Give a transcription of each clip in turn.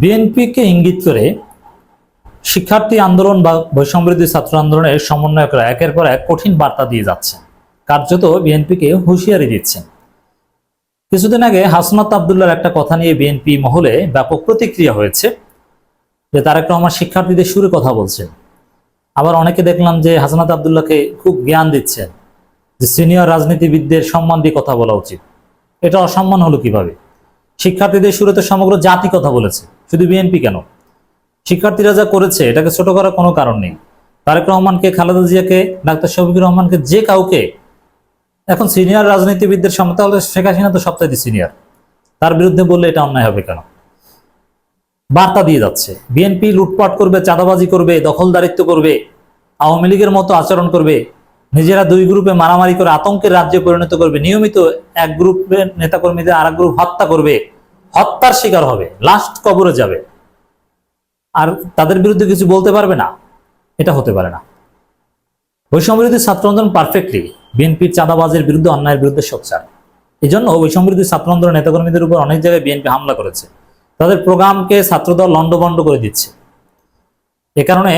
বিএনপিকে ইঙ্গিত করে শিক্ষার্থী আন্দোলন বা বৈষম্যবিরোধী ছাত্র আন্দোলনের সমন্বয়করা একের পর এক কঠিন বার্তা দিয়ে যাচ্ছেন। কার্যত বিএনপিকে হুঁশিয়ারি দিচ্ছেন। কিছুদিন আগে হাসনাত আবদুল্লার একটা কথা নিয়ে বিএনপি মহলে ব্যাপক প্রতিক্রিয়া হয়েছে যে তার তারেক রহমান শিক্ষার্থীদের সুরে কথা বলছেন আবার অনেকে দেখলাম যে হাসনাত আবদুল্লাহকে খুব জ্ঞান দিচ্ছেন যে সিনিয়র রাজনীতিবিদদের সম্মান দিয়ে কথা বলা উচিত। এটা অসম্মান হলো কীভাবে? শিক্ষার্থীদের সুরে তো সমগ্র জাতি কথা বলেছে। শুধু বিএনপি কেন? শিক্ষার্থীরা যা করেছে, এটাকে ছোট করার কোনো কারণ নেই। তারেক রহমানকে, খালেদা জিয়াকে, ডাক্তার শফিকুর রহমানকে, যে কাউকে, এখন সিনিয়র রাজনীতিবিদদের সামনে তাহলে শেখ হাসিনা তো সবচাইতে সিনিয়র তার বিরুদ্ধে বললে এটা অন্যায় হবে কেন? বার্তা দিয়ে যাচ্ছে। বিএনপি লুটপাট করবে, চাঁদাবাজি করবে, দখলদারিত্ব করবে, আওয়ামী লীগের মতো আচরণ করবে, নিজেরা দুই গ্রুপে মারামারি করে আতঙ্কের রাজ্যে পরিণত করবে, নিয়মিত এক গ্রুপের নেতাকর্মীদের আর এক গ্রুপ হত্যা করবে হত্যার শিকার হবে লাস্ট কবরে যাবে। আর তাদের বিরুদ্ধে কিছু বলতে পারবে না, এটা হতে পারে না। বৈষম্যবিরোধী ছাত্র আন্দোলন পারফেক্টলি বিএনপির চাঁদাবাজের বিরুদ্ধে অন্যায়ের বিরুদ্ধে সোচ্চার। এই জন্য বৈষম্যবিরোধী ছাত্র আন্দোলন নেতাকর্মীদের উপর অনেক জায়গায় বিএনপি হামলা করেছে। তাদের প্রোগ্রামকে ছাত্রদল লণ্ডভণ্ড করে দিচ্ছে। এ কারণে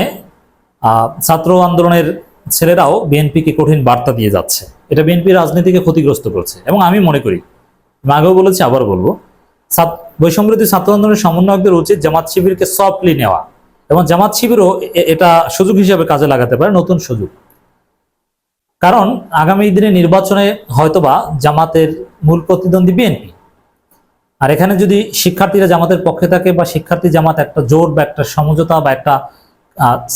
ছাত্র আন্দোলনের ছেলেরাও বিএনপিকে কঠিন বার্তা দিয়ে যাচ্ছে। এটা বিএনপির রাজনীতিকে ক্ষতিগ্রস্ত করছে। এবং আমি মনে করি আগেও বলেছি, আবার বলব বৈষম্যবিরোধী ছাত্র আন্দোলনের সমন্বয়কদের উচিত জামাত শিবিরকে সফটলি নেওয়া এবং জামাত শিবিরও এটা সুযোগ হিসেবে কাজে লাগাতে পারে, নতুন সুযোগ। কারণ আগামী দিনে নির্বাচনে হয়তোবা জামাতের মূল প্রতিদ্বন্দ্বী বিএনপি। আর এখানে যদি শিক্ষার্থীরা জামাতের পক্ষে থাকে বা শিক্ষার্থী জামাত একটা জোর বা একটা সমঝোতা বা একটা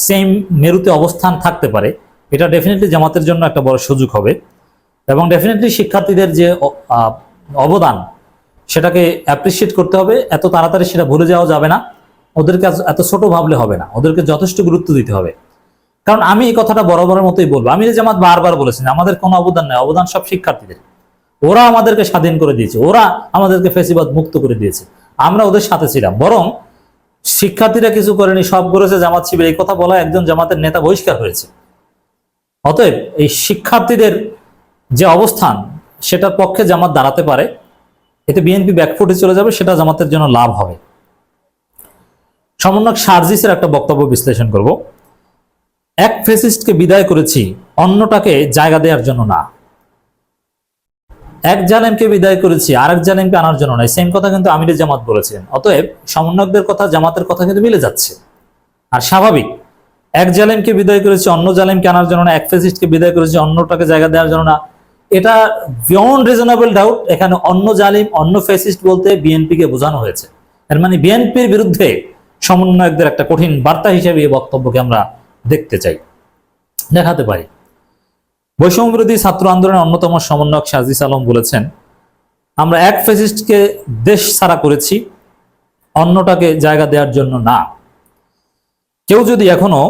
সেম মেরুতে অবস্থান থাকতে পারে, এটা ডেফিনেটলি জামাতের জন্য একটা বড় সুযোগ হবে। এবং ডেফিনেটলি শিক্ষার্থীদের যে অবদান সেটাকে অ্যাপ্রিসিয়েট করতে হবে, এত তাড়াতাড়ি সেটা ভুলে যাওয়া যাবে না। ওদেরকে এত- ছোট ভাবলে হবে না, ওদেরকে যথেষ্ট গুরুত্ব দিতে হবে। কারণ আমি এই কথাটা বরাবরের মতোই বলব। আমি যে জামাত বারবার বলেছি আমাদের কোনো অবদান নেই, অবদান সব শিক্ষার্থীদের। ওরা আমাদেরকে স্বাধীন করে দিয়েছে, ওরা আমাদেরকে ফেসিবাদ মুক্ত করে দিয়েছে। আমরা ওদের সাথে ছিলাম, বরং শিক্ষার্থীরা কিছু করেনি, সব করেছে জামাত শিবির। এই কথা বলা একজন জামাতের নেতা বহিষ্কার হয়েছে। অতএব এই শিক্ষার্থীদের যে অবস্থান, সেটার পক্ষে জামাত দাঁড়াতে পারে। এতে বিএনপি ব্যাকফুটে চলে যাবে, সেটা জামাতের জন্য লাভ হবে। সমন্বয়ক সার্জিসের একটা বক্তব্য বিশ্লেষণ করব। এক ফেসিস্টকে বিদায় করেছি, অন্যটাকে জায়গা দেওয়ার জন্য না। এক জালেমকে বিদায় করেছি, আরেক জালেমকে আনার জন্য নয়। সেম কথা কিন্তু আমিরের জামাত বলেছেন। অতএব সমন্বয়কদের কথা, জামাতের কথা কিন্তু মিলে যাচ্ছে। আর স্বাভাবিক, এক জালেমকে বিদায় করেছি, অন্য জালেমকে আনার জন্য না, এক ফেসিস্টকে বিদায় করেছি, অন্যটাকে জায়গা দেওয়ার জন্য না। এটা বিয়ন্ড রিজনেবল ডাউট এখানে অন্য জালিম, অন্য ফেসিস্ট বলতে বিএনপিকে বোঝানো হয়েছে। এর মানে বিএনপির বিরুদ্ধে সমন্বয়কদের একটা কঠিন বার্তা হিসেবে এই বক্তব্যকে আমরা দেখতে চাই। দেখাতে পারি। বৈষম্য বিরোধী ছাত্র আন্দোলনের অন্যতম সমন্বয়ক সাজিস আলম বলেছেন, আমরা এক ফেসিস্টকে দেশ ছাড়া করেছি, অন্যটাকে জায়গা দেওয়ার জন্য না। কেউ যদি এখনও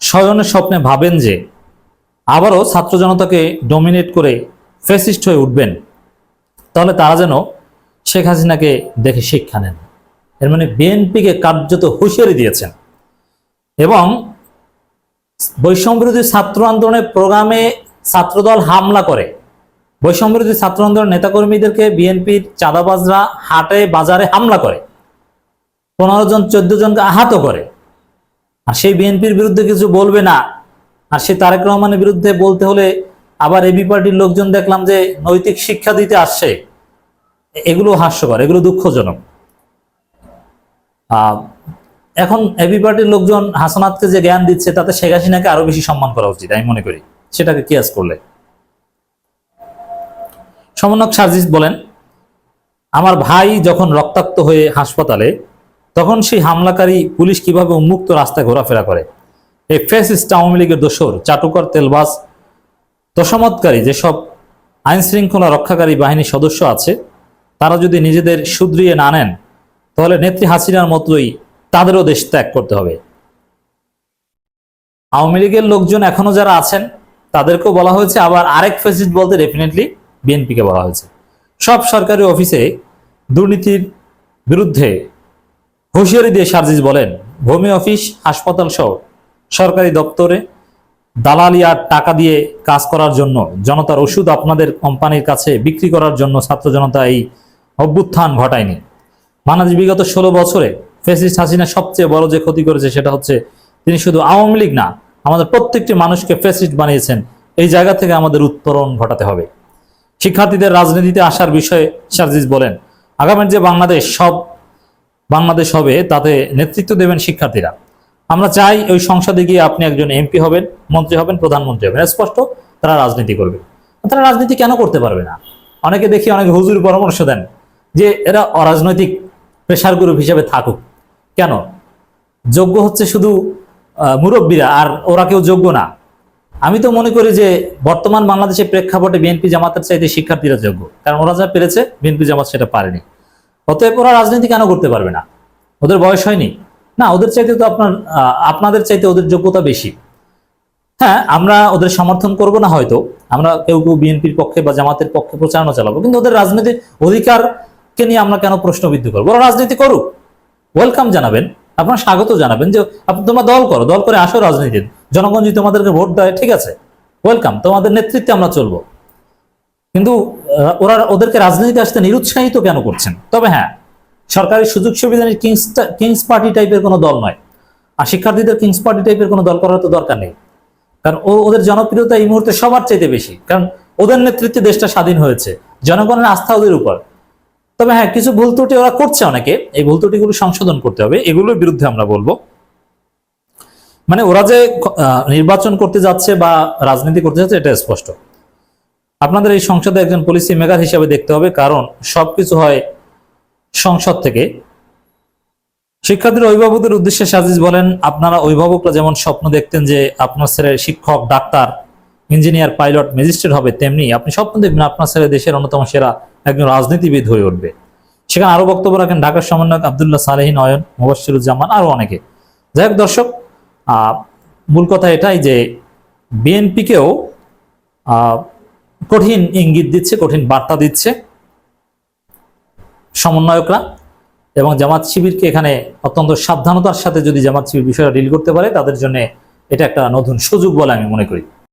স্বয়নের স্বপ্নে ভাবেন যে আবারও ছাত্র জনতাকে ডমিনেট করে ফেসিস্ট হয়ে উঠবেন। তাহলে তারা যেন শেখ হাসিনাকে দেখে শিক্ষা নেন। এর মানে বিএনপিকে কার্যত হুঁশিয়ারি দিয়েছেন। এবং বৈষম্যবিরোধী ছাত্র আন্দোলনের প্রোগ্রামে ছাত্রদল হামলা করে। বৈষম্যবিরোধী ছাত্র আন্দোলনের নেতাকর্মীদেরকে বিএনপির চাঁদাবাজরা হাটে বাজারে হামলা করে। পনেরো জন, চোদ্দ জনকে আহত করে। আর সেই বিএনপির বিরুদ্ধে কিছু বলবে না। আর সে তারেক রহমানের বিরুদ্ধে বলতে হলে আবার এবি পার্টির লোকজন দেখলাম যে নৈতিক শিক্ষা দিতে আসছে। এগুলো হাস্যকর, এগুলো দুঃখজনক। এখন এবি পার্টির লোকজন হাসনাতকে যে জ্ঞান দিচ্ছে, তাতে শেখ হাসিনাকে আরও বেশি সম্মান করা উচিত, আমি মনে করি। সেটাকে কিয়াস করলে? সমন্বয়ক সার্জিস বলেন, আমার ভাই যখন রক্তাক্ত হয়ে হাসপাতালে, তখন সেই হামলাকারী পুলিশ কীভাবে উন্মুক্ত রাস্তায় ঘোরাফেরা করে? এই ফেসিস্ট আওয়ামী লীগের দোসর চাটুকর তেলবাজ তোষামতকারী যেসব আইন শৃঙ্খলা রক্ষাকারী বাহিনীর সদস্য আছে, তারা যদি নিজেদের শুধরিয়ে না নেন, তাহলে নেত্রী হাসিনার মতোই তাদেরও দেশ ত্যাগ করতে হবে। আওয়ামী লীগের লোকজন এখনও যারা আছেন, তাদেরকেও বলা হয়েছে, আবার আরেক ফেসিস্ট বলতে ডেফিনেটলি বিএনপিকে বলা হয়েছে। সব সরকারি অফিসে দুর্নীতির বিরুদ্ধে হুঁশিয়ারি দিয়ে সার্জিস বলেন, ভূমি অফিস, হাসপাতাল সহ সরকারি দপ্তরে দালালি আর টাকা দিয়ে কাজ করার জন্য জনতার ওষুধ আপনাদের কোম্পানির কাছে বিক্রি করার জন্য ছাত্র জনতা এই অভ্যুত্থান ঘটায়নি। বাংলাদেশ বিগত ষোলো বছরে ফেসিস্ট হাসিনা সবচেয়ে বড় যে ক্ষতি করেছে সেটা হচ্ছে তিনি শুধু আওয়ামী লীগ না, আমাদের প্রত্যেকটি মানুষকে ফেসিস্ট বানিয়েছেন। এই জায়গা থেকে আমাদের উত্তরণ ঘটাতে হবে। শিক্ষার্থীদের রাজনীতিতে আসার বিষয়ে সার্জিস বলেন, আগামীর যে বাংলাদেশ সব বাংলাদেশ হবে তাতে নেতৃত্ব দেবেন শিক্ষার্থীরা। আমরা চাই ওই সংসদে গিয়ে আপনি একজন এমপি হবেন, মন্ত্রী হবেন, প্রধানমন্ত্রী হবেন। স্পষ্ট, তারা রাজনীতি করবে। তারা রাজনীতি কেন করতে পারবে না? অনেকে দেখি অনেকে হুজুর পরামর্শ দেন যে এরা অরাজনৈতিক প্রেশার গ্রুপ হিসেবে থাকুক। কেন? যোগ্য হচ্ছে শুধু মুরব্বীরা, আর ওরা কেউ যোগ্য না। আমি তো মনে করি যে বর্তমান বাংলাদেশের প্রেক্ষাপটে বিএনপি জামাতের চাইতে শিক্ষার্থীরা যোগ্য। কারণ ওরা যা পেরেছে বিএনপি জামাত সেটা পারেনি। অতএব ওরা রাজনীতি কেন করতে পারবে না? ওদের বয়স হয়নি। না, ওদের চাইতে তো আপনার আপনাদের চাইতে ওদের যোগ্যতা বেশি। হ্যাঁ আমরা ওদের সমর্থন করব না হয়তো। আমরা কেউ কেউ বিএনপির পক্ষে বা জামাতের পক্ষে প্রচারণা চালাবো। কিন্তু ওদের রাজনীতির অধিকারকে নিয়ে আমরা কেন প্রশ্নবিদ্ধ করব? ওরা রাজনীতি করুক। ওয়েলকাম জানাবেন। আপনার স্বাগত জানাবেন যে, আপনি তোমরা দল করো, দল করে আসো রাজনীতি জনগণ যদি তোমাদেরকে ভোট দেয়, ঠিক আছে? ওয়েলকাম তোমাদের নেতৃত্বে আমরা চলবো। কিন্তু ওরা ওদেরকে রাজনীতিতে আসতে নিরুৎসাহিত কেন করছেন? তবে হ্যাঁ সরকারি সুযোগ সুবিধা নিয়ে কিংস কিংস পার্টি টাইপের কোনো দল নয়। আর শিক্ষার্থীদের কিংস পার্টি টাইপের কোনো দল করার তো দরকার নেই। কারণ ও, ওদের জনপ্রিয়তা এই মুহূর্তে সবার চাইতে বেশি। কারণ ওদের নেতৃত্বে দেশটা স্বাধীন হয়েছে, জনগণের আস্থা ওদের উপর। তবে হ্যাঁ কিছু ভুল ত্রুটি ওরা করছে অনেকে। এই ভুল ত্রুটিগুলো সংশোধন করতে হবে, এগুলোর বিরুদ্ধে আমরা বলব। মানে ওরা যে নির্বাচন করতে যাচ্ছে বা রাজনীতি করতে যাচ্ছে, এটা স্পষ্ট। আপনাদের এই সংসদে একজন পলিসি মেকার হিসাবে দেখতে হবে, কারণ সবকিছু হয় সংসদ থেকে। শিক্ষার্থীর অভিভাবকদের উদ্দেশ্যে সাজিজ বলেন, আপনারা অভিভাবকরা যেমন স্বপ্ন দেখতেন যে আপনার ছেলে শিক্ষক, ডাক্তার, ইঞ্জিনিয়ার, পাইলট, ম্যাজিস্ট্রেট হবে, তেমনি আপনি স্বপ্ন দেখবেন আপনার ছেলে দেশের অন্যতম সেরা একজন রাজনীতিবিদ হয়ে উঠবে। সেখানে আরও বক্তব্য রাখেন ঢাকার সমন্বয়ক আবদুল্লাহ সালেহী নয়ন মুবাসিরুজ্জামান আরও অনেকে। যাই হোক দর্শক মূল কথা এটাই যে বিএনপিকেও কঠিন ইঙ্গিত দিচ্ছে, কঠিন বার্তা দিচ্ছে। সমন্বয়করা এবং জামাত শিবিরকে এখানে অত্যন্ত সাবধানতার সাথে যদি জামাত শিবির বিষয়টা ডিল করতে পারে, তাদের জন্য এটা একটা নতুন সুযোগ বলে আমি মনে করি।